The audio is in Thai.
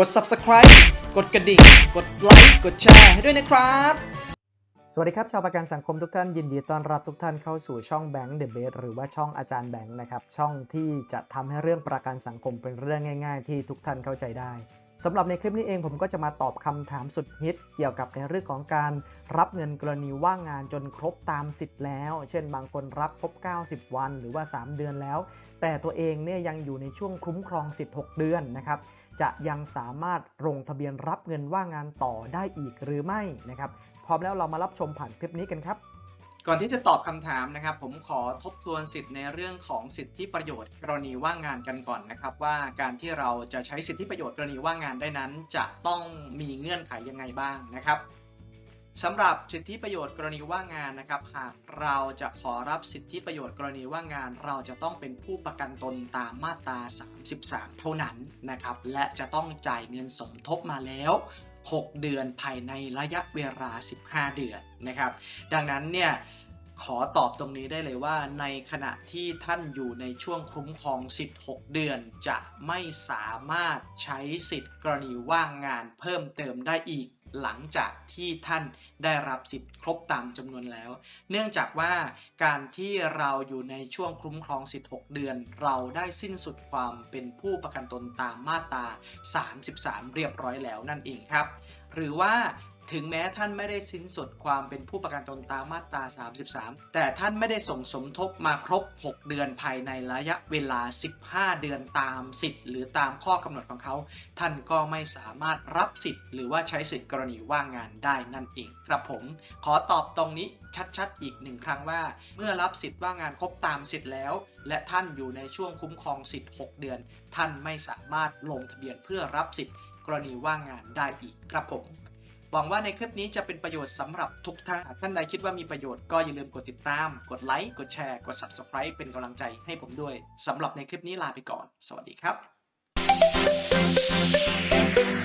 กด subscribe กดกระดิ่ง กดไลค์ กดแชร์ให้ด้วยนะครับ สวัสดีครับ ชาวประกันสังคมทุกท่านยินดีต้อนรับทุกท่านเข้าสู่ช่องแบงค์เดอะเบสหรือว่าช่องอาจารย์แบงค์นะครับ ช่องที่จะทำให้เรื่องประกันสังคมเป็นเรื่องง่าย ๆ ที่ทุกท่านเข้าใจได้ สำหรับในคลิปนี้เองผมก็จะมาตอบคำถามสุดฮิต เกี่ยวกับในเรื่องของการรับเงินกรณีว่างงานจนครบตามสิทธิ์แล้ว เช่นบางคนรับครบ 90 วันหรือว่า 3 เดือนแล้ว แต่ตัวเองเนี่ยยังอยู่ในช่วงคุ้มครองสิทธิ์ 6 เดือนนะครับจะยังสามารถลงทะเบียนรับเงินว่างงานต่อได้อีกหรือไม่นะครับพร้อมแล้วเรามารับชมผ่านคลิปนี้กันครับ ก่อนที่จะตอบคำถามนะครับ ผมขอทบทวนสิทธิ์ในเรื่องของสิทธิประโยชน์กรณีว่างงานกันก่อนนะครับ ว่าการที่เราจะใช้สิทธิประโยชน์กรณีว่างงานได้นั้น จะต้องมีเงื่อนไขยังไงบ้างนะครับสำหรับสิทธิประโยชน์กรณีว่างงานนะครับ หากเราจะขอรับสิทธิประโยชน์กรณีว่างงาน เราจะต้องเป็นผู้ประกันตนตามมาตรา 33 เท่านั้นนะครับ และจะต้องจ่ายเงินสมทบมาแล้ว 6 เดือนภายในระยะเวลา 15 เดือนนะครับ ดังนั้นเนี่ย ขอตอบตรงนี้ได้เลยว่า ในขณะที่ท่านอยู่ในช่วงคุ้มครองสิทธิ์ 6 เดือน จะไม่สามารถใช้สิทธิ์กรณีว่างงานเพิ่มเติมได้อีกหลังจากที่ท่านได้รับสิทธิ์ครบตามจำนวนแล้ว เนื่องจากว่าการที่เราอยู่ในช่วงคุ้มครองสิทธิ์ 6 เดือน เราได้สิ้นสุดความเป็นผู้ประกันตนตามมาตรา 33 เรียบร้อยแล้วนั่นเองครับ หรือว่า ถึงแม้ท่านไม่ได้สิ้นสุดความเป็นผู้ประกันตนตามมาตรา 33 แต่ท่านไม่ได้ส่งสมทบมาครบ 6 เดือนภายในระยะเวลา 15 เดือนตามสิทธิ์หรือตามข้อกำหนดของเขา ท่านก็ไม่สามารถรับสิทธิ์หรือว่าใช้สิทธิ์กรณีว่างงานได้นั่นเองครับผม ขอตอบตรงนี้ชัดๆ อีกหนึ่งครั้งว่า เมื่อรับสิทธิ์ว่างงานครบตามสิทธิ์แล้ว และท่านอยู่ในช่วงคุ้มครองสิทธิ์ 6 เดือน ท่านไม่สามารถลงทะเบียนเพื่อรับสิทธิ์กรณีว่างงานได้อีกครับผม หวังว่าในคลิปนี้จะเป็นประโยชน์สำหรับทุกท่านท่านใดคิดว่ามีประโยชน์ก็อย่าลืมกดติดตาม กดไลค์ กดแชร์ กด Subscribe เป็นกำลังใจให้ผมด้วยสำหรับในคลิปนี้ลาไปก่อน สวัสดีครับ